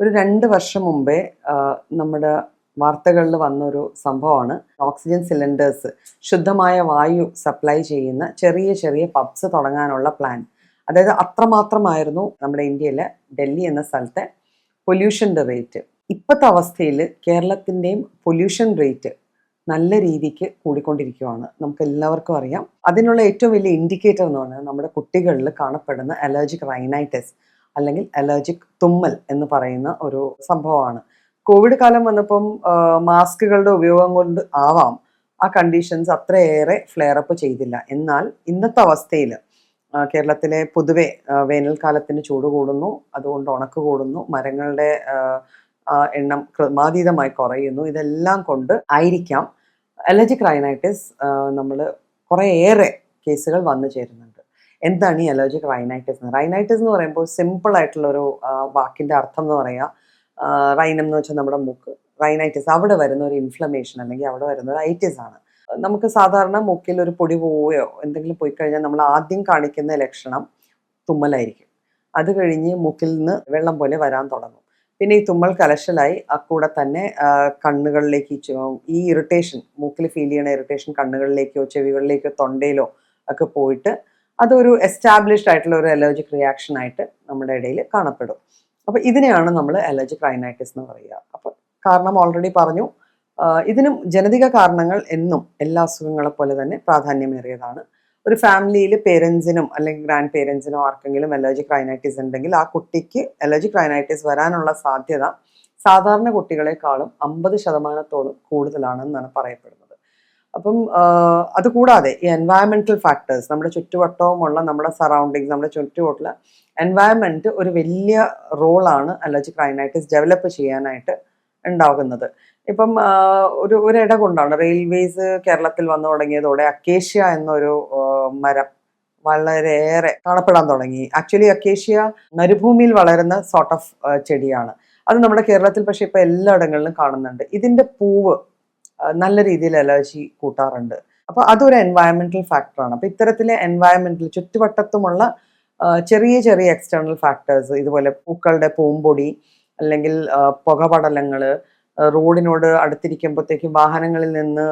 ഒരു രണ്ട് വർഷം മുമ്പേ നമ്മുടെ വാർത്തകളിൽ വന്നൊരു സംഭവമാണ്. ഓക്സിജൻ സിലിണ്ടേഴ്സ് ശുദ്ധമായ വായു സപ്ലൈ ചെയ്യുന്ന ചെറിയ ചെറിയ പബ്സ് തുടങ്ങാനുള്ള പ്ലാൻ. അതായത് അത്രമാത്രമായിരുന്നു നമ്മുടെ ഇന്ത്യയിലെ ഡൽഹി എന്ന സ്ഥലത്തെ പൊല്യൂഷന്റെ റേറ്റ്. ഇപ്പോഴത്തെ അവസ്ഥയിൽ കേരളത്തിന്റെയും പൊല്യൂഷൻ റേറ്റ് നല്ല രീതിക്ക് കൂടിക്കൊണ്ടിരിക്കുകയാണ് നമുക്ക് എല്ലാവർക്കും അറിയാം. അതിനുള്ള ഏറ്റവും വലിയ ഇൻഡിക്കേറ്റർ എന്ന് പറഞ്ഞാൽ നമ്മുടെ കുട്ടികളിൽ കാണപ്പെടുന്ന അലർജിക് റൈനൈറ്റിസ്. അല്ലെങ്കിൽ അലർജിക് തുമ്മൽ എന്ന് പറയുന്ന ഒരു സംഭവമാണ്. കോവിഡ് കാലം വന്നപ്പം മാസ്കുകളുടെ ഉപയോഗം കൊണ്ട് ആവാം. ആ കണ്ടീഷൻസ് അത്രയേറെ ഫ്ലെയർ അപ്പ് ചെയ്തില്ല. എന്നാൽ ഇന്നത്തെ അവസ്ഥയിൽ കേരളത്തിലെ പൊതുവെ വേനൽക്കാലത്തിന് ചൂട് കൂടുന്നു. അതുകൊണ്ട് ഉണക്ക് കൂടുന്നു. മരങ്ങളുടെ എണ്ണം ക്രമാതീതമായി കുറയുന്നു. ഇതെല്ലാം കൊണ്ട് ആയിരിക്കാം. അലർജിക് റൈനൈറ്റിസ് നമ്മൾ കുറേയേറെ കേസുകൾ വന്നു ചേരുന്നുണ്ട്. എന്താണ് ഈ അലർജിക് റൈനൈറ്റിസ് എന്ന്? റൈനൈറ്റിസ് എന്ന് പറയുമ്പോൾ സിമ്പിൾ ആയിട്ടുള്ള ഒരു ആ, വാക്കിന്റെ അർത്ഥം എന്ന് പറയാ ആ, റൈനം എന്ന് വെച്ചാൽ നമ്മുടെ മൂക്ക്. റൈനൈറ്റിസ് അവിടെ വരുന്ന ഒരു ഇൻഫ്ലമേഷൻ അല്ലെങ്കിൽ അവിടെ വരുന്ന ഒരു ഐറ്റിസ് ആണ്. നമുക്ക് സാധാരണ മൂക്കിൽ ഒരു പൊടി പോവുകയോ എന്തെങ്കിലും പോയി കഴിഞ്ഞാൽ നമ്മൾ ആദ്യം കാണിക്കുന്ന ലക്ഷണം തുമ്മലായിരിക്കും. അത് കഴിഞ്ഞ് മൂക്കിൽ നിന്ന് വെള്ളം പോലെ വരാൻ തുടങ്ങും. പിന്നെ ഈ തുമ്മൽ കലശലായി കൂടെ തന്നെ കണ്ണുകളിലേക്ക് ഈ ഇറിറ്റേഷൻ മൂക്കിൽ ഫീൽ ചെയ്യുന്ന ഇറിറ്റേഷൻ കണ്ണുകളിലേക്കോ ചെവികളിലേക്കോ തൊണ്ടയിലോ ഒക്കെ പോയിട്ട് അതൊരു എസ്റ്റാബ്ലിഷ്ഡ് ആയിട്ടുള്ള ഒരു അലർജിക് റിയാക്ഷൻ ആയിട്ട് നമ്മുടെ ഇടയിൽ കാണപ്പെടും. അപ്പോൾ ഇതിനെയാണ് നമ്മൾ അലർജിക് റൈനൈറ്റിസ് എന്ന് പറയുക. അപ്പോൾ കാരണം ഓൾറെഡി പറഞ്ഞു ഇതിനും ജനതിക കാരണങ്ങൾ എന്നും എല്ലാ അസുഖങ്ങളെ പോലെ തന്നെ പ്രാധാന്യമേറിയതാണ്. ഒരു ഫാമിലിയിൽ പേരൻസിനും അല്ലെങ്കിൽ ഗ്രാൻഡ് പേരൻസിനോ ആർക്കെങ്കിലും അലർജിക് റൈനൈറ്റിസ് ഉണ്ടെങ്കിൽ ആ കുട്ടിക്ക് അലർജിക് റൈനൈറ്റിസ് വരാനുള്ള സാധ്യത സാധാരണ കുട്ടികളെക്കാളും അമ്പത് ശതമാനത്തോളം കൂടുതലാണെന്നാണ് പറയപ്പെടുന്നത്. അപ്പം അതുകൂടാതെ ഈ എൻവയറമെന്റൽ ഫാക്ടേഴ്സ് നമ്മുടെ ചുറ്റുവട്ടവുമുള്ള നമ്മുടെ സറൗണ്ടിങ്സ് നമ്മുടെ ചുറ്റുവട്ടുള്ള എൻവയറമെന്റ് ഒരു വലിയ റോളാണ് അലർജി ക്രൈനൈറ്റിസ് ഡെവലപ്പ് ചെയ്യാനായിട്ട് ഉണ്ടാകുന്നത്. ഇപ്പം ഒരു ഒരു ഇട കൊണ്ടാണ് റെയിൽവേസ് കേരളത്തിൽ വന്നു തുടങ്ങിയതോടെ അക്കേഷ്യ എന്നൊരു മരം വളരെയേറെ കാണപ്പെടാൻ തുടങ്ങി. ആക്ച്വലി അക്കേഷ്യ മരുഭൂമിയിൽ വളരുന്ന സോർട്ട് ഓഫ് ചെടിയാണ്. അത് നമ്മുടെ കേരളത്തിൽ പക്ഷെ ഇപ്പം എല്ലായിടങ്ങളിലും കാണുന്നുണ്ട്. ഇതിന്റെ പൂവ് നല്ല രീതിയിൽ അലർജി കൂട്ടാറുണ്ട്. അപ്പൊ അതൊരു എൻവയറമെന്റൽ ഫാക്ടറാണ് അപ്പൊ ഇത്തരത്തിലെ എൻവയറമെന്റൽ ചുറ്റുവട്ടത്തുമുള്ള ചെറിയ ചെറിയ എക്സ്റ്റേണൽ ഫാക്ടേഴ്സ് ഇതുപോലെ പൂക്കളുടെ പൂമ്പൊടി അല്ലെങ്കിൽ പുകപടലങ്ങൾ റോഡിനോട് അടുത്തിരിക്കുമ്പോഴത്തേക്കും വാഹനങ്ങളിൽ നിന്ന്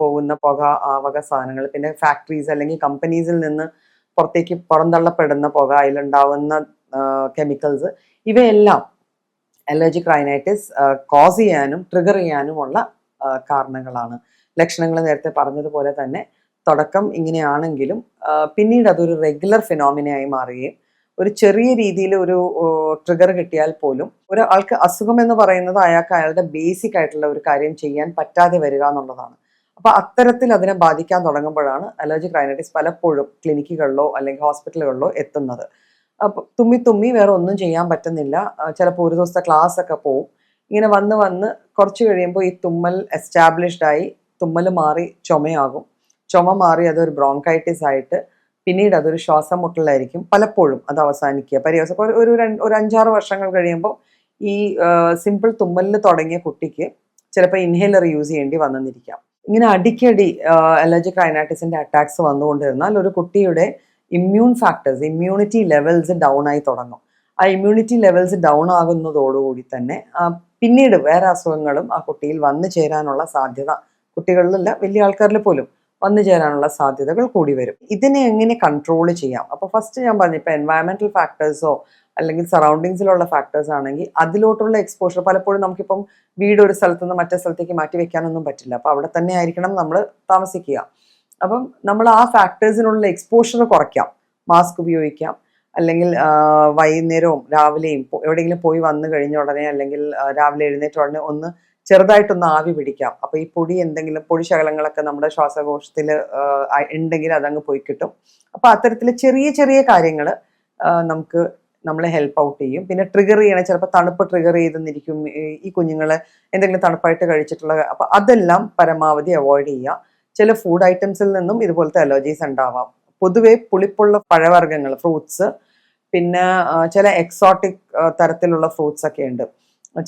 പോകുന്ന പുക വക സാധനങ്ങൾ പിന്നെ ഫാക്ടറീസ് അല്ലെങ്കിൽ കമ്പനീസിൽ നിന്ന് പുറത്തേക്ക് പുറന്തള്ളപ്പെടുന്ന പുക അതിലുണ്ടാവുന്ന കെമിക്കൽസ് ഇവയെല്ലാം അലർജിക് റൈനൈറ്റിസ് കോസ് ചെയ്യാനും ട്രിഗർ ചെയ്യാനുമുള്ള കാരണങ്ങളാണ്. ലക്ഷണങ്ങൾ നേരത്തെ പറഞ്ഞതുപോലെ തന്നെ തുടക്കം ഇങ്ങനെയാണെങ്കിലും പിന്നീട് അതൊരു റെഗുലർ ഫിനോമിനയായി മാറുകയും ഒരു ചെറിയ രീതിയിൽ ഒരു ട്രിഗർ കിട്ടിയാൽ പോലും ഒരാൾക്ക് അസുഖം എന്ന് പറയുന്നത് അയാൾക്ക് അയാളുടെ ബേസിക് ആയിട്ടുള്ള ഒരു കാര്യം ചെയ്യാൻ പറ്റാതെ വരിക എന്നുള്ളതാണ്. അപ്പൊ അത്തരത്തിൽ അതിനെ ബാധിക്കാൻ തുടങ്ങുമ്പോഴാണ് അലർജി റൈനൈറ്റിസ് പലപ്പോഴും ക്ലിനിക്കുകളിലോ അല്ലെങ്കിൽ ഹോസ്പിറ്റലുകളിലോ എത്തുന്നത്. തുമ്മി തുമ്മി വേറെ ഒന്നും ചെയ്യാൻ പറ്റുന്നില്ല. ചിലപ്പോൾ ഒരു ദിവസത്തെ ക്ലാസ് ഒക്കെ പോവും. ഇങ്ങനെ വന്ന് വന്ന് കുറച്ച് കഴിയുമ്പോൾ ഈ തുമ്മൽ എസ്റ്റാബ്ലിഷ്ഡ് ആയി തുമ്മൽ മാറി ചുമയാകും. ചുമ മാറി അതൊരു ബ്രോങ്കൈറ്റിസ് ആയിട്ട് പിന്നീട് അതൊരു ശ്വാസം മുട്ടലായിരിക്കും പലപ്പോഴും അത് അവസാനിക്കുക. പര്യവസം ഒരു ഒരു ഒരു അഞ്ചാറ് വർഷങ്ങൾ കഴിയുമ്പോൾ ഈ സിമ്പിൾ തുമ്മലിൽ തുടങ്ങിയ കുട്ടിക്ക് ചിലപ്പോൾ ഇൻഹേലർ യൂസ് ചെയ്യേണ്ടി വന്നെന്നിരിക്കാം ഇങ്ങനെ അടിക്കടി അലർജി റൈനാറ്റിസിന്റെ അറ്റാക്സ് വന്നുകൊണ്ടിരുന്നാൽ ഒരു കുട്ടിയുടെ immune factors immunity levels down ആയി തുടങ്ങും. ആ ഇമ്മ്യൂണിറ്റി ലെവൽസ് ഡൗൺ ആകുന്നതോടുകൂടി തന്നെ ആ, പിന്നീട് വേറെ അസുഖങ്ങളും ആ കുട്ടിയിൽ വന്നു ചേരാനുള്ള സാധ്യത കുട്ടികളിലല്ല വലിയ ആൾക്കാരിൽ പോലും വന്നു ചേരാനുള്ള സാധ്യതകൾ കൂടി വരും. ഇതിനെ എങ്ങനെ കൺട്രോൾ ചെയ്യാം? അപ്പോൾ ഫസ്റ്റ് ഞാൻ പറഞ്ഞു ഇപ്പോൾ എൻവയറമെന്റൽ ഫാക്ടേഴ്സോ അല്ലെങ്കിൽ സറൗണ്ടിങ്സിലുള്ള ഫാക്ടേഴ്സ് ആണെങ്കിൽ അതിലോട്ടുള്ള എക്സ്പോഷർ പലപ്പോഴും നമുക്കിപ്പം വീട് ഒരു സ്ഥലത്ത് നിന്ന് മറ്റേ സ്ഥലത്തേക്ക് മാറ്റി വെക്കാനൊന്നും പറ്റില്ല. അപ്പോൾ അവിടെ തന്നെ ആയിരിക്കണം നമ്മൾ താമസിക്കുക. അപ്പം നമ്മൾ ആ ഫാക്ടേഴ്സിനുള്ള എക്സ്പോഷർ കുറയ്ക്കാം. മാസ്ക് ഉപയോഗിക്കാം. അല്ലെങ്കിൽ വൈകുന്നേരവും രാവിലെയും എവിടെയെങ്കിലും പോയി വന്നു കഴിഞ്ഞ ഉടനെ അല്ലെങ്കിൽ രാവിലെ എഴുന്നേറ്റ ഉടനെ ഒന്ന് ചെറുതായിട്ടൊന്ന് ആവി പിടിക്കാം. അപ്പൊ ഈ പൊടി എന്തെങ്കിലും പൊടി ശകലങ്ങളൊക്കെ നമ്മുടെ ശ്വാസകോശത്തിൽ ഉണ്ടെങ്കിൽ അതങ്ങ് പോയി കിട്ടും. അപ്പൊ അത്തരത്തിലെ ചെറിയ ചെറിയ കാര്യങ്ങൾ നമുക്ക് നമ്മളെ ഹെൽപ്പ് ഔട്ട് ചെയ്യും. പിന്നെ ട്രിഗർ ചെയ്യണ ചിലപ്പോൾ തണുപ്പ് ട്രിഗർ ചെയ്തെന്നിരിക്കും. ഈ- കുഞ്ഞുങ്ങൾ എന്തെങ്കിലും തണുപ്പായിട്ട് കഴിച്ചിട്ടുള്ള അപ്പൊ അതെല്ലാം പരമാവധി അവോയ്ഡ് ചെയ്യുക. ചില ഫുഡ് ഐറ്റംസിൽ നിന്നും ഇതുപോലത്തെ അലർജീസ് ഉണ്ടാവാം. പൊതുവെ പുളിപ്പുള്ള പഴവർഗങ്ങൾ ഫ്രൂട്ട്സ് പിന്നെ ചില എക്സോട്ടിക് തരത്തിലുള്ള ഫ്രൂട്ട്സ് ഒക്കെ ഉണ്ട്.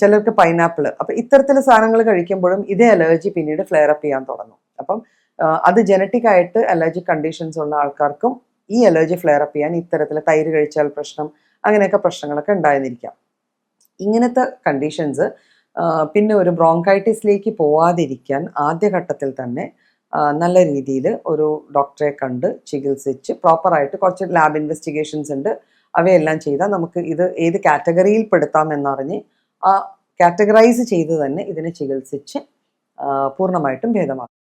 ചിലർക്ക് പൈനാപ്പിൾ അപ്പൊ ഇത്തരത്തിലുള്ള സാധനങ്ങൾ കഴിക്കുമ്പോഴും ഇതേ അലർജി പിന്നീട് ഫ്ലെയർ അപ്പ് ചെയ്യാൻ തുടങ്ങും. അപ്പം അത് ജനറ്റിക് ആയിട്ട് അലർജി കണ്ടീഷൻസ് ഉള്ള ആൾക്കാർക്കും ഈ അലർജി ഫ്ലെയർ അപ്പ് ചെയ്യാൻ ഇത്തരത്തിൽ തൈര് കഴിച്ചാൽ പ്രശ്നം അങ്ങനെയൊക്കെ പ്രശ്നങ്ങളൊക്കെ ഉണ്ടായിരുന്നിരിക്കാം ഇങ്ങനത്തെ കണ്ടീഷൻസ് പിന്നെ ഒരു ബ്രോങ്കൈറ്റിസിലേക്ക് പോവാതിരിക്കാൻ ആദ്യഘട്ടത്തിൽ തന്നെ നല്ല രീതിയിൽ ഒരു ഡോക്ടറെ കണ്ട് ചികിത്സിച്ച് പ്രോപ്പറായിട്ട് കുറച്ച് ലാബ് ഇൻവെസ്റ്റിഗേഷൻസ് ഉണ്ട്. അവയെല്ലാം ചെയ്താൽ നമുക്ക് ഇത് ഏത് കാറ്റഗറിയിൽ പെടുത്താം എന്നറിഞ്ഞ് ആ കാറ്റഗറൈസ് ചെയ്ത് തന്നെ ഇതിനെ ചികിത്സിച്ച് പൂർണമായിട്ടും ഭേദമാക്കാം.